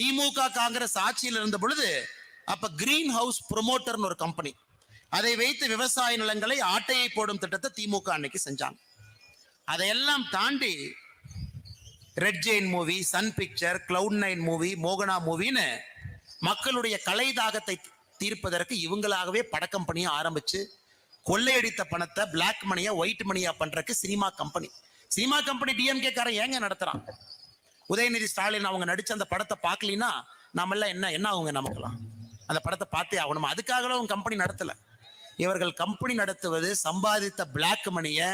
திமுக காங்கிரஸ் ஆட்சியில் இருந்த பொழுது அப்ப கிரீன் ஹவுஸ் ப்ரொமோட்டர்னு ஒரு கம்பெனி அதை வைத்து விவசாய நிலங்களை ஆட்டையை போடும் திட்டத்தை திமுக அன்னைக்கு செஞ்சாங்க. அதையெல்லாம் தாண்டி Red Giant movie Sun picture Cloud Nine movie மோகனா மூவின்னு மக்களுடைய கலை தாகத்தை தீர்ப்பதற்கு இவங்களாகவே படக்கம் பண்ணி ஆரம்பிச்சு கொள்ளையடித்த பணத்தை பிளாக் மணியா ஒயிட் மணியா பண்றதுக்கு cinema company cinema company DMK காரன் ஏங்க நடத்துறான்? உதயநிதி ஸ்டாலின் அவங்க நடிச்ச அந்த படத்தை பார்க்கலினா நாமெல்லாம் என்ன என்ன ஆகுங்க நமக்கெல்லாம்? அந்த படத்தை பார்த்தே ஆகணும். அதுக்காக அவங்க கம்பெனி நடத்தல. இவர்கள் கம்பெனி நடத்துவது சம்பாதித்த பிளாக் மணியை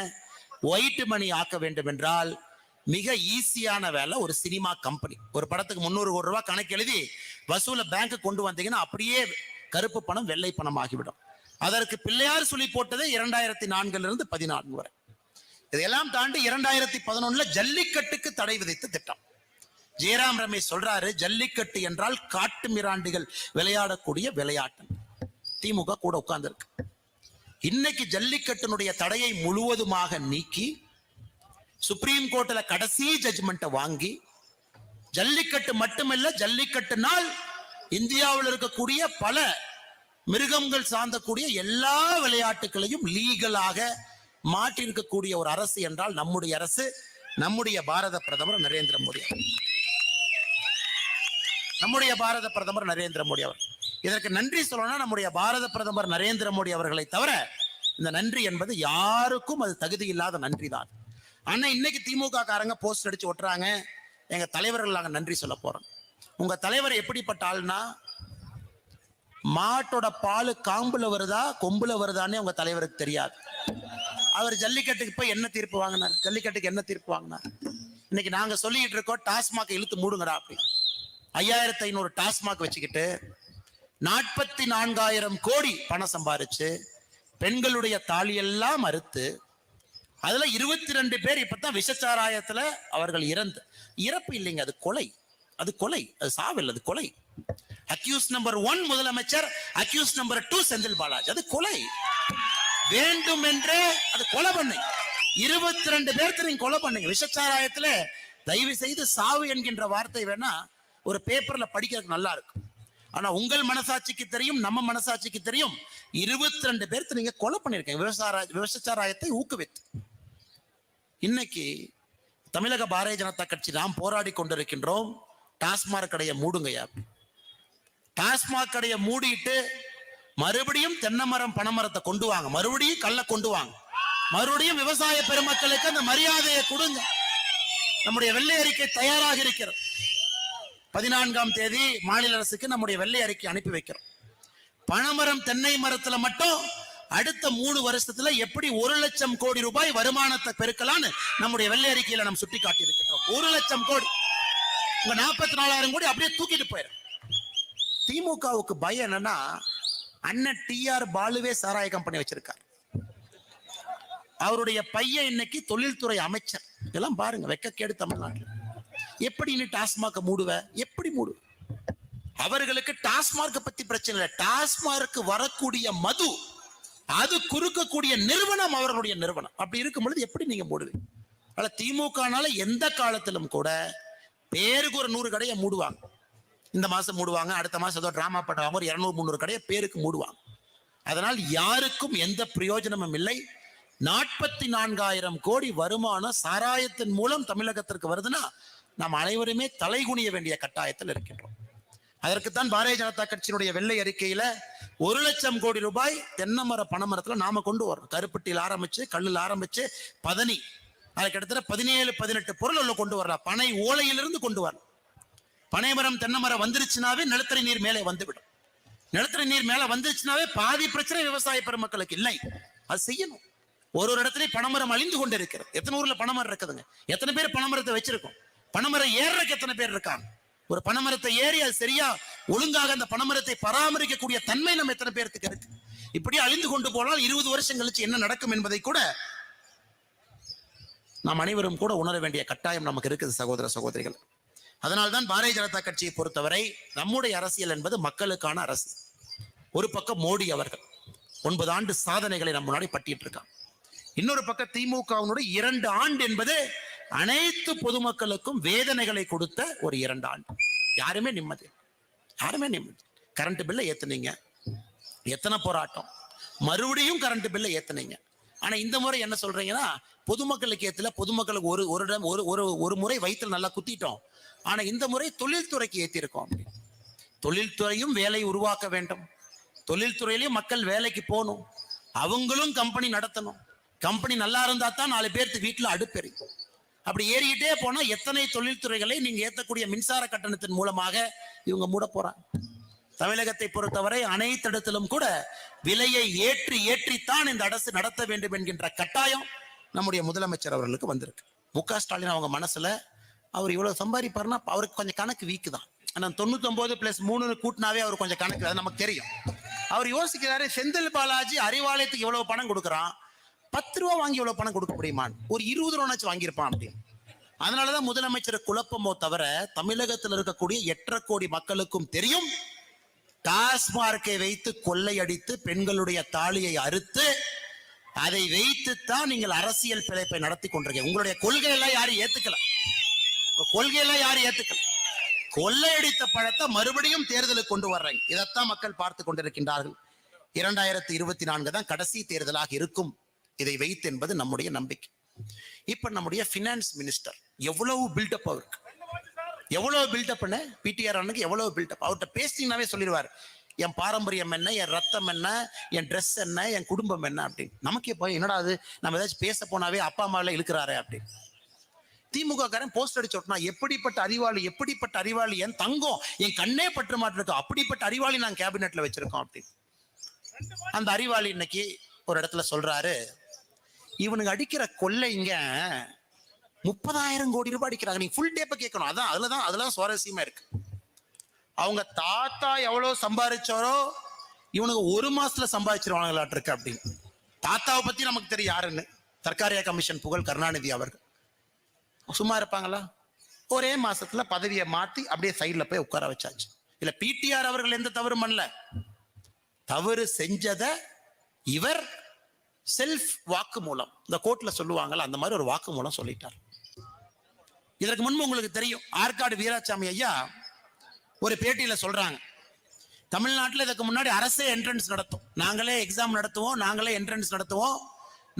ஒயிட் மணி ஆக்க வேண்டும் என்றால் மிக ஈஸியான வேலை ஒரு சினிமா கம்பெனி ஒரு படத்துக்கு முந்நூறு கோடி ரூபாய் கணக்கு எழுதி வசூல பேங்க் கொண்டு வந்தீங்கன்னா அப்படியே கருப்பு பணம் வெள்ளை பணம் ஆகிவிடும். அதற்கு பிள்ளையார் சொல்லி போட்டது இரண்டாயிரத்தி நான்குல இருந்து பதினான்கு வரை. இதையெல்லாம் தாண்டி இரண்டாயிரத்தி பதினொன்னுல ஜல்லிக்கட்டுக்கு தடை விதித்த திட்டம். ஜெயராம் ரமேஷ் சொல்றாரு ஜல்லிக்கட்டு என்றால் காட்டு மிராண்டிகள் விளையாடக்கூடிய விளையாட்டு. திமுக கூட உட்கார்ந்துருக்கு. இன்னைக்கு ஜல்லிக்கட்டினுடைய தடையை முழுவதுமாக நீக்கி சுப்ரீம் கோர்ட்ல கடைசி ஜட்ஜ்மெண்ட்டை வாங்கி ஜல்லிக்கட்டு மட்டுமல்ல ஜல்லிக்கட்டுனால் இந்தியாவில் இருக்கக்கூடிய பல மிருகங்கள் சார்ந்தக்கூடிய எல்லா விளையாட்டுகளையும் லீகலாக மாற்றிருக்கக்கூடிய ஒரு அரசு என்றால் நம்முடைய அரசு நம்முடைய பாரத பிரதமர் நரேந்திர மோடி நம்முடைய பாரத பிரதமர் நரேந்திர மோடி அவர். இதற்கு நன்றி சொல்லணும்னா நம்முடைய பாரத பிரதமர் நரேந்திர மோடி அவர்களை தவிர இந்த நன்றி என்பது யாருக்கும் அது தகுதி இல்லாத நன்றி தான் ஆனா இன்னைக்கு திமுக காரங்க போஸ்ட் அடிச்சு ஒட்டுறாங்க. எங்க தலைவர்கள் நாங்க நன்றி சொல்ல போறோம். உங்க தலைவர் எப்படிப்பட்ட ஆள்னா மாட்டோட பால் காம்புல வருதா கொம்புல வருதான்னு உங்க தலைவருக்கு தெரியாது. அவர் ஜல்லிக்கட்டுக்கு போய் என்ன தீர்ப்பு வாங்கினார்? ஜல்லிக்கட்டுக்கு என்ன தீர்ப்பு வாங்கினார்? இன்னைக்கு நாங்க சொல்லிட்டு இருக்கோம் டாஸ்மாக் இழுத்து மூடுங்கடா அப்படின்னு. ஐயாயிரத்தி ஐநூறு டாஸ்மாக் வச்சுக்கிட்டு நாற்பத்தி நான்காயிரம் கோடி பணம் சம்பாரிச்சு பெண்களுடைய தாலியெல்லாம் அறுத்து அதுல இருபத்தி ரெண்டு பேர் இப்பதான் விஷச்சாராயத்துல அவர்கள் இறந்து. இறப்பு இல்லைங்க அது கொலை. அது கொலை. அது சாவில் அது கொலை. அக்யூஸ் நம்பர் ஒன் முதலமைச்சர் accused number two Senthil Balaji. அது கொலை. வேண்டும் என்றே அது கொலை பண்ணு. இருபத்தி ரெண்டு பேர்த்து நீங்க கொலை பண்ணுங்க. விஷச்சாராயத்துல தயவு செய்து சாவு என்கின்ற வார்த்தை வேணா ஒரு பேப்பர்ல படிக்கிறதுக்கு நல்லா இருக்கும். ஆனா உங்கள் மனசாட்சிக்கு தெரியும் நம்ம மனசாட்சிக்கு தெரியும். இருபத்தி ரெண்டு பேர்த்து நீங்க கொலை பண்ணிருக்கீங்க. விவசாய விவசாயத்தை ஊக்குவித்து. இன்னைக்கு தமிழக பாரதிய ஜனதா கட்சி நாம் போராடி கொண்டிருக்கின்றோம். டாஸ்மாக் கடையை மூடுங்கய்யா டாஸ்மாக் கடையை மூடிட்டு மறுபடியும் தென்னை மரம் பனைமரத்தை கொண்டு வாங்க. மறுபடியும் கல்ல கொண்டு வாங்க. மறுபடியும் விவசாய பெருமக்களுக்கு அந்த மரியாதையை கொடுங்க. நம்முடைய வெள்ளை அறிக்கை தயாராக இருக்கிறது. பதினான்காம் தேதி மாநில அரசுக்கு நம்முடைய வெள்ளை அறிக்கை அனுப்பி வைக்கிறோம். பனைமரம் தென்னை மரத்துல மட்டும் அடுத்த மூணு வருஷத்துல எப்படி ஒரு லட்சம் கோடி ரூபாய் வருமானத்தை பெருக்கலாம்னு நம்முடைய வெள்ளை அறிக்கையில நம்ம சுட்டி காட்டி ஒரு லட்சம் கோடி. உங்க நாற்பத்தி நாலாயிரம் கோடி அப்படியே தூக்கிட்டு போயிடும் திமுகவுக்கு பயம் என்னன்னா அண்ணன் டிஆர் பாலுவே சாராய கம்பெனி வச்சிருக்கார். அவருடைய பையன் இன்னைக்கு தொழில்துறை அமைச்சர். இதெல்லாம் பாருங்க வெக்கக்கேடு தமிழ்நாட்டில். எப்படி நீ டாஸ்மாக மூடுவ? எப்படி மூடு? அவர்களுக்கு டாஸ்மார்க்கை பத்தி பிரச்சனை இல்லை. டாஸ்மார்க்கு வரக்கூடிய மது அது குறுக்கக்கூடிய நிறுவனம் அவர்களுடைய நிறுவனம். அப்படி இருக்கும் பொழுது எப்படி நீங்க மூடுவீங்க திமுகனால எந்த காலத்திலும் கூட பேருக்கு ஒரு நூறு கடையை மூடுவாங்க. இந்த மாசம் மூடுவாங்க அடுத்த மாசம் ஏதோ டிராமா பண்ணுவாங்க ஒரு இருநூறு முந்நூறு கடையை பேருக்கு மூடுவாங்க. அதனால் யாருக்கும் எந்த பிரயோஜனமும் இல்லை. நாற்பத்தி நான்காயிரம் கோடி வருமானம் சாராயத்தின் மூலம் தமிழகத்திற்கு வருதுன்னா நாம் அனைவருமே தலைகுனிய வேண்டிய கட்டாயத்தில் இருக்கின்றோம். அதற்குத்தான் பாரதிய ஜனதா கட்சியினுடைய வெள்ளை அறிக்கையில ஒரு லட்சம் கோடி ரூபாய் தென்னமர பணமரத்துல நாம கொண்டு வரோம் கருப்பட்டியில் ஆரம்பிச்சு கல்லில் ஆரம்பிச்சு பதனி அது கிட்டத்தட்ட பதினேழு பதினெட்டு பொருள் உள்ள கொண்டு வரலாம். பனை ஓலையிலிருந்து கொண்டு வரலாம் பனைமரம் தென்னமரம் வந்துருச்சுனாவே நிலத்தடி நீர் மேலே வந்துவிடும். நிலத்தடி நீர் மேல வந்துருச்சுனாவே பாதி பிரச்சனை விவசாய பெருமக்களுக்கு இல்லை. அது செய்யணும். ஒரு ஒரு இடத்துலயும் பனைமரம் அழிந்து கொண்டு இருக்கிறது எத்தனை ஊர்ல பனைமரம் இருக்குதுங்க? எத்தனை பேர் பனைமரத்தை வச்சிருக்கோம்? பனைமரம் ஏறுறதுக்கு எத்தனை பேர் இருக்காங்க? ஒரு பனைமரத்தை ஏறி அது சரியா ஒழுங்காக அந்த பனைமரத்தை பராமரிக்கக்கூடிய தன்மை நம்ம எத்தனை பேர்த்துக்கு இருக்கு? இப்படி அழிந்து கொண்டு போனால் இருபது வருஷம் கழிச்சு என்ன நடக்கும் என்பதை கூட நாம் அனைவரும் கூட உணர வேண்டிய கட்டாயம் நமக்கு இருக்குது சகோதர சகோதரிகள். அதனால்தான் பாரதிய ஜனதா கட்சியை பொறுத்தவரை நம்முடைய அரசியல் என்பது மக்களுக்கான அரசு. ஒரு பக்கம் மோடி அவர்கள் ஒன்பது ஆண்டு சாதனைகளை நம்ம முன்னாடி பட்டிட்டு இருக்கான் இன்னொரு பக்கம் திமுகவினுடைய இரண்டு ஆண்டு என்பது அனைத்து பொதுமக்களுக்கும் வேதனைகளை கொடுத்த ஒரு இரண்டு ஆண்டு யாருமே நிம்மதி யாருமே நிம்மதி கரண்ட் பில்லை ஏத்துனீங்க. எத்தனை போராட்டம். மறுபடியும் கரண்ட் பில்லை ஏத்துனீங்க. ஆனா இந்த முறை என்ன சொல்றீங்கன்னா பொதுமக்களுக்கு ஏத்துல பொதுமக்களுக்கு ஒரு ஒரு இடம் ஒரு ஒரு ஒரு முறை வயிற்றுல நல்லா குத்திட்டோம். ஆனா இந்த முறை தொழில்துறைக்கு ஏத்திருக்கோம் தொழில்துறையும் வேலை உருவாக்க வேண்டும். தொழில்துறையிலையும் மக்கள் வேலைக்கு போகணும். அவங்களும் கம்பெனி நடத்தணும். கம்பெனி நல்லா இருந்தா தான் நாலு பேர்த்து வீட்டுல அடுப்பெறிக்கும் அப்படி ஏறிக்கிட்டே போனா எத்தனை தொழில்துறைகளை நீங்க ஏற்றக்கூடிய மின்சார கட்டணத்தின் மூலமாக இவங்க மூட போறாங்க. தமிழகத்தை பொறுத்தவரை அனைத்து இடத்திலும் கூட விலையை ஏற்றி ஏற்றித்தான் இந்த அரசு நடத்த வேண்டும் என்கின்ற கட்டாயம் நம்முடைய முதலமைச்சர் அவர்களுக்கு வந்திருக்கு. மு க ஸ்டாலின் அவங்க மனசுல அவர் இவ்வளவு சம்பாதிப்பாருன்னா அவருக்கு கொஞ்சம் கணக்கு வீக்கு தான். ஆனால் தொண்ணூத்தொன்பது பிளஸ் மூணு கூட்டினாவே அவர் கொஞ்சம் கணக்கு அது நமக்கு தெரியும். அவர் யோசிக்கிறாரு செந்தில் பாலாஜி அறிவாலயத்துக்கு இவ்வளவு பணம் கொடுக்குறான். பத்து ரூபா வாங்கி இவ்வளவு பணம் கொடுக்க முடியுமான் ஒரு இருபது ரூபாச்சும் வாங்கியிருப்பான் அப்படின்னு. அதனாலதான் முதலமைச்சர் குழப்பமோ தவிர தமிழகத்தில் இருக்கக்கூடிய எட்டரை கோடி மக்களுக்கும் தெரியும். டாஸ்மார்க்கை வைத்து கொள்ளையடித்து பெண்களுடைய தாலியை அறுத்து அதை வைத்துத்தான் நீங்கள் அரசியல் பிழைப்பை நடத்தி கொண்டிருக்கீங்க. உங்களுடைய கொள்கை எல்லாம் யாரும் ஏத்துக்கல. கொள்கை எல்லாம் யாரும் ஏத்துக்கல. கொள்ளையடித்த பழத்தை மறுபடியும் தேர்தலுக்கு கொண்டு வர்றீங்க இதைத்தான் மக்கள் பார்த்து கொண்டிருக்கின்றார்கள். இரண்டாயிரத்தி இருபத்தி நான்கு தான் கடைசி தேர்தலாக இருக்கும். இதை வைத்து என்பது நம்முடைய நம்பிக்கை. இப்ப நம்முடைய பினான்ஸ் மினிஸ்டர் எவ்வளவு பில்டப் அவருக்கு? எவ்வளவு பில்டப் பண்ண பிடிஆர் அண்ணனுக்கு எவ்வளவு பில்டப் அவர்கிட்ட பேசினாவே சொல்லிடுவார். என் பாரம்பரியம் என்ன? என் ரத்தம் என்ன? என் ட்ரெஸ் என்ன? என் குடும்பம் என்ன? அப்படின்னு. நமக்கு இப்போ என்னடா அது? நம்ம ஏதாச்சும் பேச போனாவே அப்பா அம்மாவில இழுக்கிறாரே அப்படின்னு. திமுக காரன் போஸ்ட் அடிச்சு ஒட்டினா எப்படிப்பட்ட அறிவாளி? எப்படிப்பட்ட அறிவாளி? என் தங்கம் என் கண்ணே பற்று மாட்டிருக்கோம் அப்படிப்பட்ட அறிவாளி நான் கேபினெட்ல வச்சிருக்கோம். அப்படின்னு. அந்த அறிவாளி இன்னைக்கு ஒரு இடத்துல சொல்றாரு இவனுக்கு அடிக்கிற கொள்ளைங்க முப்பதாயிரம் கோடி ரூபாய் அடிக்கிறாங்க. நீங்க ஃபுல் டேப்ப கேட்கணும். அதான் அதுலதான் அதெல்லாம் சுவாரஸ்யமா இருக்கு. அவங்க தாத்தா எவ்வளவு சம்பாதிச்சாரோ இவனுக்கு ஒரு மாசத்துல சம்பாதிச்சிருவாங்களாட்டு இருக்கு அப்படின்னு. தாத்தாவை பத்தி நமக்கு தெரியும் யாருன்னு. சர்க்காரியா கமிஷன் புகழ் கருணாநிதி அவர்கள். சும்மா இருப்பாங்களா? ஒரே மாசத்துல பதவியை மாத்தி அப்படியே சைடுல போய் உட்கார வச்சாச்சு. இல்ல பிடிஆர் அவர்கள் எந்த தவறும் பண்ணல. தவறு செஞ்சத இவர் செல்ஃப் வாக்கு மூலம். இந்த கோர்ட்ல சொல்லுவாங்கல்ல அந்த மாதிரி ஒரு வாக்கு மூலம் சொல்லிட்டார். இதற்கு முன்பு உங்களுக்கு தெரியும் ஆற்காடு வீராசாமி ஐயா ஒரு பேட்டியில சொல்றாங்க. தமிழ்நாட்டில் இதுக்கு முன்னாடி அரசே என்ட்ரன்ஸ் நடத்தும். நாங்களே எக்ஸாம் நடத்துவோம் நாங்களே என்ட்ரன்ஸ் நடத்துவோம்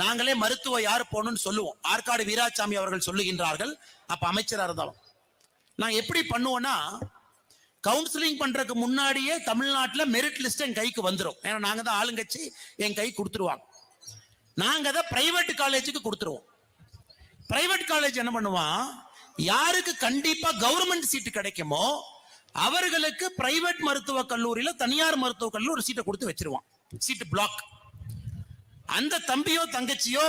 நாங்களே மருத்துவ யார் போகணும்னு சொல்லுவோம். ஆற்காடு வீராசாமி அவர்கள் சொல்லுகின்றார்கள். அப்ப அமைச்சராக இருந்தாலும். நான் எப்படி பண்ணுவோம்னா கவுன்சிலிங் பண்றதுக்கு முன்னாடியே தமிழ்நாட்டில் மெரிட் லிஸ்ட் என் கைக்கு வந்துடும் ஏன்னா நாங்கள் தான் ஆளுங்கட்சி என் கை கொடுத்துருவாங்க. நாங்க அதை பிரைவேட் காலேஜுக்கு கொடுத்துருவோம். பிரைவேட் காலேஜ் என்ன பண்ணுவான்? யாருக்கு கண்டிப்பா கவர்மெண்ட் சீட்டு கிடைக்குமோ அவர்களுக்கு பிரைவேட் மருத்துவ கல்லூரியில தனியார் மருத்துவ கல்லூரி ஒரு சீட்டை கொடுத்து வச்சிருவான். சீட்டு பிளாக் அந்த தம்பியோ தங்கச்சியோ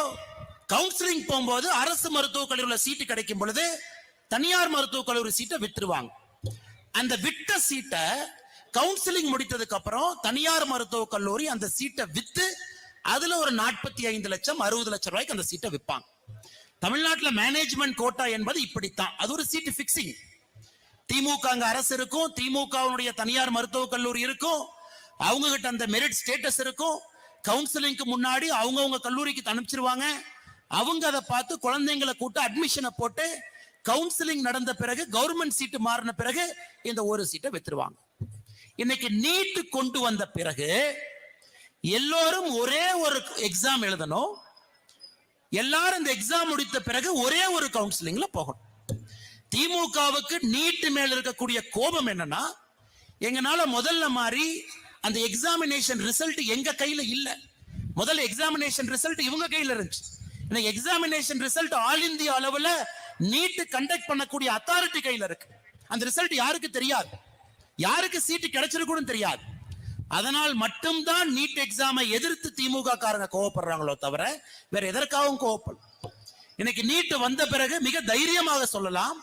கவுன்சிலிங் போகும்போது அரசு மருத்துவக் கல்லூரியில் சீட்டு கிடைக்கும் பொழுது தனியார் மருத்துவக் கல்லூரி சீட்டை வித்துருவாங்க. அந்த விட்ட சீட்டை கவுன்சிலிங் முடித்ததுக்கு அப்புறம் தனியார் மருத்துவக் கல்லூரி அந்த சீட்டை வித்து அதுல ஒரு நாற்பத்தி ஐந்து லட்சம் அறுபது லட்சம் ரூபாய்க்கு அந்த சீட்டை விற்பாங்க தமிழ்நாட்டில் மேனேஜ்மெண்ட் கோட்டா என்பது இப்படித்தான். அது ஒரு சீட்டு பிக்சிங் திமுக அங்க அரசு இருக்கும் திமுகவுடைய தனியார் மருத்துவக் கல்லூரி இருக்கும் அவங்க கிட்ட அந்த மெரிட் ஸ்டேட்டஸ் இருக்கும் கவுன்சிலிங்க்கு முன்னாடி அவங்கவுங்க கல்லூரிக்கு அனுப்பிச்சிருவாங்க. அவங்க அதை பார்த்து குழந்தைங்களை கூட்டு அட்மிஷனை போட்டு கவுன்சிலிங் நடந்த பிறகு கவர்மெண்ட் சீட்டு மாறின பிறகு இந்த ஒரு சீட்டை வித்துருவாங்க. இன்னைக்கு நீட்டு கொண்டு வந்த பிறகு எல்லோரும் ஒரே ஒரு எக்ஸாம் எழுதணும். எல்லாரும் இந்த எக்ஸாம் முடித்த பிறகு ஒரே ஒரு கவுன்சிலிங்ல போகணும். திமுகவுக்கு நீட்டு மேல இருக்கக்கூடிய கோபம் என்னன்னா எங்கனால முதல்ல மாதிரி அந்த எக்ஸாமினேஷன் ரிசல்ட் எங்க கையில இல்ல. முதல்ல எக்ஸாமினேஷன் ரிசல்ட் இவங்க கையில இருந்துச்சு. இன்னைக்கு எக்ஸாமினேஷன் ரிசல்ட் ஆல் இந்தியா அளவுல நீட்டு கண்டக்ட் பண்ணக்கூடிய அத்தாரிட்டி கையில இருக்கு. அந்த ரிசல்ட் யாருக்கு தெரியாது? யாருக்கு சீட்டு கிடைச்சிருக்குன்னு தெரியாது. அதனால் மட்டும்தான் நீட் எக்ஸாமை எதிர்த்து திமுக காரங்க கோவப்படுறாங்களோ தவிர வேற எதற்காகவும் கோவப்படும் இன்னைக்கு நீட் வந்த பிறகு மிக தைரியமாக சொல்லலாம்.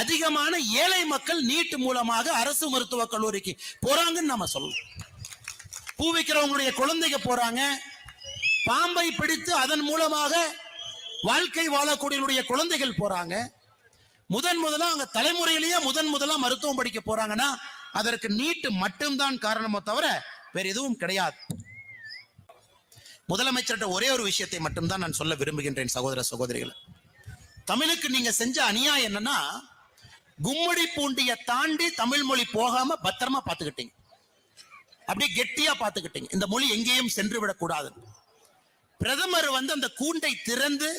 அதிகமான ஏழை மக்கள் நீட் மூலமாக அரசு மருத்துவக் கல்லூரிக்கு போறாங்கன்னு நம்ம சொல்லலாம். பூ வைக்கிறவங்களுடைய குழந்தைங்க போறாங்க. பாம்பை பிடித்து அதன் மூலமாக வாழ்க்கை வாழக்கூடியவருடைய குழந்தைகள் போறாங்க. முதன் முதலா அங்க தலைமுறையிலேயே முதன் முதலா மருத்துவம் படிக்க போறாங்கன்னா அதற்கு நீட்டு மட்டும்தான் காரணமோ தவிர வேற எதுவும் கிடையாது. முதலமைச்சர்கிட்ட ஒரே ஒரு விஷயத்தை மட்டும்தான் நான் சொல்ல விரும்புகின்றேன் சகோதர சகோதரிகளை. தமிழுக்கு நீங்க செஞ்ச அநியாயம் என்னன்னா கும்மடி பூண்டிய தாண்டி தமிழ் மொழி போகாம பத்திரமா பாத்துக்கிட்டீங்க அப்படியே கெட்டியா பாத்துக்கிட்டீங்க இந்த மொழி எங்கேயும் சென்று விடக்கூடாது பிரதமர் வந்து அந்த கூண்டை திறந்து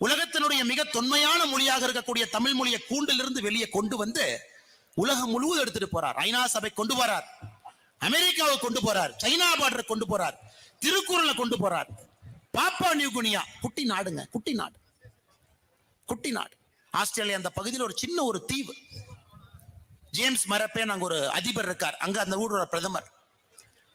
உலகத்தினுடைய மிக தொன்மையான மொழியாக இருக்கக்கூடிய தமிழ் மொழியை கூண்டிலிருந்து வெளியே கொண்டு வந்து உலகம் முழுவதும் எடுத்துட்டு போறார். ஐநா சபை கொண்டு போறார். அமெரிக்காவை கொண்டு போறார். சைனா பார்டர் கொண்டு போறார். திருக்குறளை கொண்டு போறார். பாப்பா நியூகுனியா குட்டி நாடுங்க குட்டி நாடு. குட்டி நாடு. ஆஸ்திரேலியா அந்த பகுதியில் ஒரு சின்ன ஒரு தீவு. ஜேம்ஸ் மரப்பேன் அங்க ஒரு அதிபர் இருக்கார். அங்க அந்த ஊரோட பிரதமர்.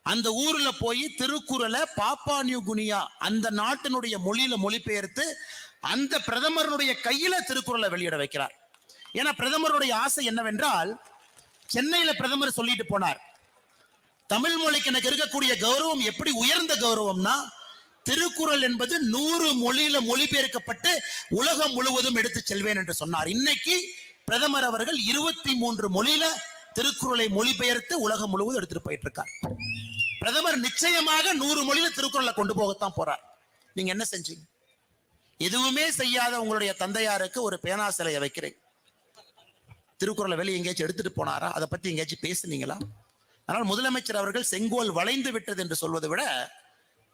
அந்த ஊர்ல போய் திருக்குறளை பாப்பா நியூ குனியா அந்த நாட்டினுடைய மொழியில மொழிபெயர்த்து அந்த பிரதமருடைய கையில திருக்குறளை வெளியிட வைக்கிறார். ஏன்னா பிரதமருடைய ஆசை என்னவென்றால் சென்னையில பிரதமர் சொல்லிட்டு போனார். தமிழ் மொழிக்கு எனக்கு இருக்கக்கூடிய கௌரவம் எப்படி உயர்ந்த கௌரவம்னா திருக்குறள் என்பது நூறு மொழியில மொழிபெயர்க்கப்பட்டு உலகம் முழுவதும் எடுத்து செல்வேன் என்று சொன்னார். இன்னைக்கு பிரதமர் அவர்கள் இருபத்தி மூன்று மொழியில திருக்குறளை மொழிபெயர்த்து உலகம் முழுவதும் எடுத்துட்டு போயிட்டு இருக்கார். பிரதமர் நிச்சயமாக நூறு மொழியில திருக்குறளை கொண்டு போகத்தான் போறார். நீங்க என்ன செஞ்சீங்க? எதுவுமே செய்யாத உங்களுடைய தந்தையாருக்கு ஒரு பேனா சிலையை வைக்கிறேன். திருக்குறளை வெளியே எங்கேயாச்சும் எடுத்துட்டு போனாரா? அதை பத்தி எங்கேயாச்சும் பேசுனீங்களா? ஆனால் முதலமைச்சர் அவர்கள் செங்கோல் வளைந்து விட்டது என்று சொல்வதை விட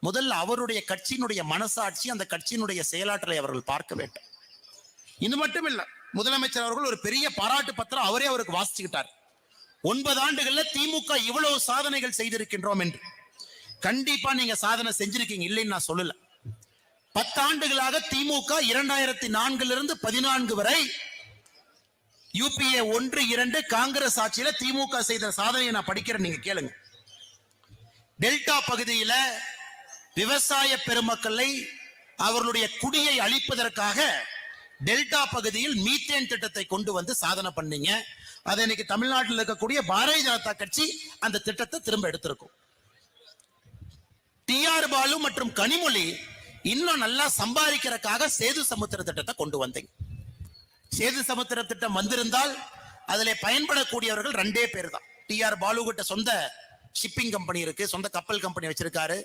முதல்ல அவருடைய கட்சியினுடைய மனசாட்சி அந்த கட்சியினுடைய செயலாற்றலை அவர்கள் பார்க்க வேண்டும். இது மட்டும் இல்ல முதலமைச்சர் அவர்கள் ஒரு பெரிய பாராட்டு பத்திரம் அவரே அவருக்கு வாசிச்சுக்கிட்டார். ஒன்பது ஆண்டுகள்ல திமுக இவ்வளவு சாதனைகள் செய்திருக்கின்றோம் என்று. கண்டிப்பா நீங்க சாதனை செஞ்சிருக்கீங்க இல்லைன்னு நான் சொல்லல. பத்தாண்டுகளாக திமுக இரண்டாயிரத்தி நான்குல இருந்து பதினான்கு வரை யூபிஏ ஒன்று இரண்டு காங்கிரஸ் ஆட்சியில திமுக செய்த சாதனையை நான் படிக்கிறேன் நீங்க கேளுங்க. டெல்டா பகுதியில விவசாய பெருமக்களை அவர்களுடைய குடியை அழிப்பதற்காக டெல்டா பகுதியில் மீத்தேன் திட்டத்தை கொண்டு வந்து சாதனை பண்ணீங்க. அதை இன்னைக்கு தமிழ்நாட்டில் இருக்கக்கூடிய பாரதிய ஜனதா கட்சி அந்த திட்டத்தை திரும்ப எடுத்திருக்கும். டிஆர் பாலு மற்றும் கனிமொழி இன்னும் நல்லா சம்பாதிக்கிறதுக்காக சேது சமுத்திர திட்டத்தை கொண்டு வந்தீங்க. சேது சமுத்திர திட்டம் வந்திருந்தால் அதில் பயன்படக்கூடியவர்கள் ரெண்டே பேர் தான் டிஆர் பாலு கிட்ட சொந்த ஷிப்பிங் கம்பெனி இருக்கு சொந்த கப்பல் கம்பெனி வச்சிருக்காரு.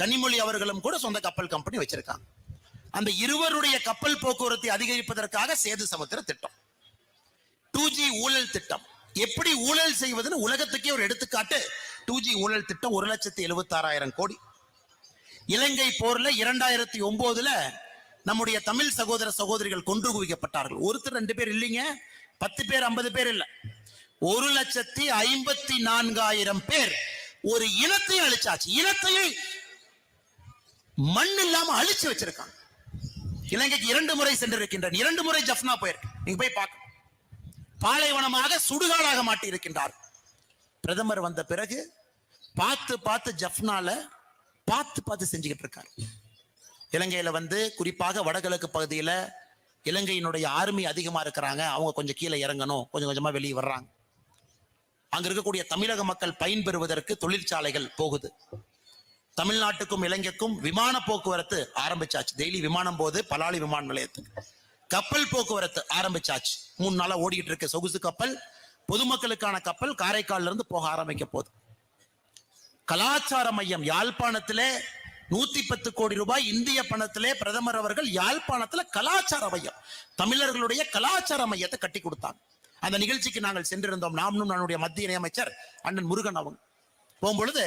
கனிமொழி அவர்களும் கூட சொந்த கப்பல் கம்பெனி வச்சிருக்காங்க. அந்த இருவருடைய கப்பல் போக்குவரத்தை அதிகரிப்பதற்காக சேது சமுத்திர திட்டம். டூ ஜி ஊழல் திட்டம். எப்படி ஊழல் செய்வதுன்னு உலகத்துக்கே ஒரு எடுத்துக்காட்டு. டூ ஜி ஊழல் திட்டம் ஒரு லட்சத்தி எழுபத்தி ஆறாயிரம் கோடி. இலங்கை போர்ல இரண்டாயிரத்தி ஒன்பதுல நம்முடைய தமிழ் சகோதர சகோதரிகள் கொன்று குவிக்கப்பட்டார்கள். ஒருத்தர் ரெண்டு பேர் இல்லைங்க பத்து பேர் ஐம்பது பேர் இல்ல. ஒரு லட்சத்தி ஐம்பத்தி நான்காயிரம் பேர் ஒரு இனத்தை அழிச்சாச்சு. இனத்தையே மண் இல்லாம அழிச்சு வச்சிருக்காங்க. இலங்கைக்கு இரண்டு முறை சென்றிருக்கின்றன. இரண்டு முறை ஜப்னா போயிருக்கு. நீங்க போய் பார்க்க பாலைவனமாக சுடுகாடாக மாட்டி இருக்கின்றார் பிரதமர் வந்த பிறகு பார்த்து பார்த்து ஜப்னால பார்த்து பார்த்து செஞ்சுக்கிட்டு இருக்காரு. இலங்கையில வந்து குறிப்பாக வடகிழக்கு பகுதியில இலங்கையினுடைய ஆர்மி அதிகமா இருக்கிறாங்க. அவங்க கொஞ்சம் கீழே இறங்கணும். கொஞ்சம் கொஞ்சமா வெளியே வர்றாங்க. அங்க இருக்கக்கூடிய தமிழக மக்கள் பயன்பெறுவதற்கு தொழிற்சாலைகள் போகுது. தமிழ்நாட்டுக்கும் இலங்கைக்கும் விமான போக்குவரத்து ஆரம்பிச்சாச்சு. டெய்லி விமானம் போது பலாளி விமான நிலையத்துக்கு. கப்பல் போக்குவரத்து ஆரம்பிச்சாச்சு. மூணு நாளா ஓடிட்டு இருக்க. சொகுசு கப்பல் பொதுமக்களுக்கான கப்பல் காரைக்கால்ல இருந்து போக ஆரம்பிக்க போகுது. கலாச்சார மையம் யாழ்ப்பாணத்திலே நூத்தி பத்து கோடி ரூபாய் இந்திய பணத்திலே பிரதமர் அவர்கள் யாழ்ப்பாணத்துல கலாச்சார மையம். தமிழர்களுடைய கலாச்சார மையத்தை கட்டி கொடுத்தாங்க. அந்த நிகழ்ச்சிக்கு நாங்கள் சென்றிருந்தோம். நாமனும் நம்முடைய மத்திய இணையமைச்சர் அண்ணன் முருகன் அவங்க போகும்பொழுது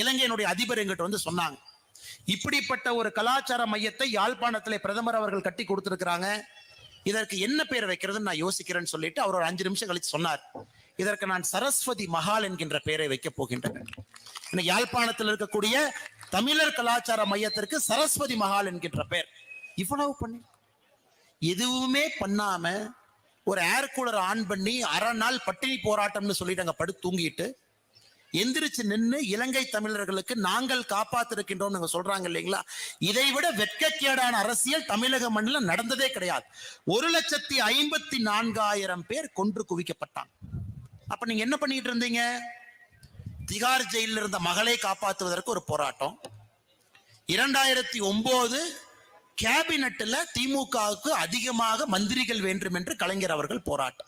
இலங்கையினுடைய அதிபர் எங்கிட்ட வந்து சொன்னாங்க இப்படிப்பட்ட ஒரு கலாச்சார மையத்தை யாழ்ப்பாணத்திலே பிரதமர் அவர்கள் கட்டி கொடுத்திருக்கிறாங்க. இதற்கு என்ன பேர் வைக்கிறதுன்னு நான் யோசிக்கிறேன்னு சொல்லிட்டு அவர் ஒரு அஞ்சு நிமிஷம் கழிச்சு சொன்னார். இதற்கு நான் சரஸ்வதி மஹால் என்கின்ற பெயரை வைக்க போகின்றேன். யாழ்ப்பாணத்தில் இருக்கக்கூடிய தமிழர் கலாச்சார மையத்திற்கு சரஸ்வதி மஹால் என்கின்ற பெயர். இவ்வளவு பண்ணி. எதுவுமே பண்ணாம ஒரு ஏர் கூலர் ஆன் பண்ணி அரை நாள் பட்டினி போராட்டம்னு சொல்லிட்டு அங்க படுத்து தூங்கிட்டு எந்திரிச்சு நின்று இலங்கை தமிழர்களுக்கு நாங்கள் காப்பாத்திருக்கின்றோம் நீங்க சொல்றாங்க இல்லைங்களா? இதை விட வெட்கக்கேடான அரசியல் தமிழக மண்ணில் நடந்ததே கிடையாது. ஒரு லட்சத்தி ஐம்பத்தி நான்காயிரம் பேர் கொன்று குவிக்கப்பட்டாங்க. அப்ப நீங்க என்ன பண்ணிட்டு இருந்தீங்க? திகார் ஜெயிலில் இருந்த மகளை காப்பாற்றுவதற்கு ஒரு போராட்டம். இரண்டாயிரத்தி ஒன்பது கேபினட்டில் திமுகவுக்கு அதிகமாக மந்திரிகள் வேண்டும் என்று கலைஞர் அவர்கள் போராட்டம்.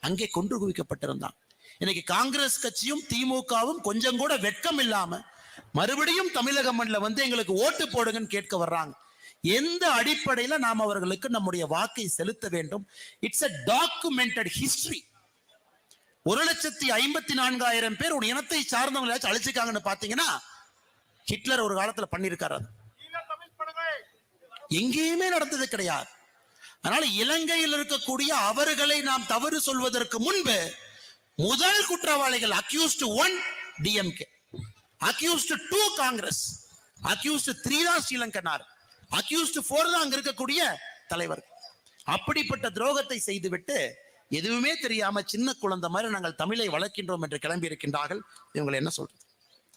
அங்கே கொன்று குவிக்கப்பட்டிருந்தான். இன்னைக்கு காங்கிரஸ் கட்சியும் திமுகவும் கொஞ்சம் கூட வெட்கம் இல்லாம மறுபடியும் தமிழக மண்ணில் வந்து எங்களுக்கு ஓட்டு போடுங்கன்னு கேட்க வர்றாங்க. எந்த அடிப்படையில நாம் அவர்களுக்கு நம்முடைய வாக்கை செலுத்த வேண்டும்? இட்ஸ் அ டாக்குமெண்டட் ஹிஸ்டரி ஒரு லட்சத்தி ஐம்பத்தி நான்காயிரம் பேர் ஒரு இனத்தை சார்ந்தவங்க அழிச்சிருக்காங்கன்னு பாத்தீங்கன்னா ஹிட்லர் ஒரு காலத்துல பண்ணிருக்காரு அது. எங்கேயுமே நடந்தது கிடையாது. அதனால இலங்கையில் இருக்கக்கூடிய அவர்களை நாம் தவறு சொல்வதற்கு முன்பு முதல் குற்றவாளிகள் accused one DMK accused two Congress accused three தான் ஸ்ரீலங்கனார். அக்யூஸ்ட் ஃபோர் தான் அங்க இருக்கக்கூடிய தலைவர் அப்படிப்பட்ட துரோகத்தை செய்துவிட்டு எதுவுமே தெரியாம சின்ன குழந்தை மாதிரி நாங்கள் தமிழை வளர்க்கின்றோம் என்று கிளம்பி இருக்கின்றார்கள். இவங்களை என்ன சொல்றது?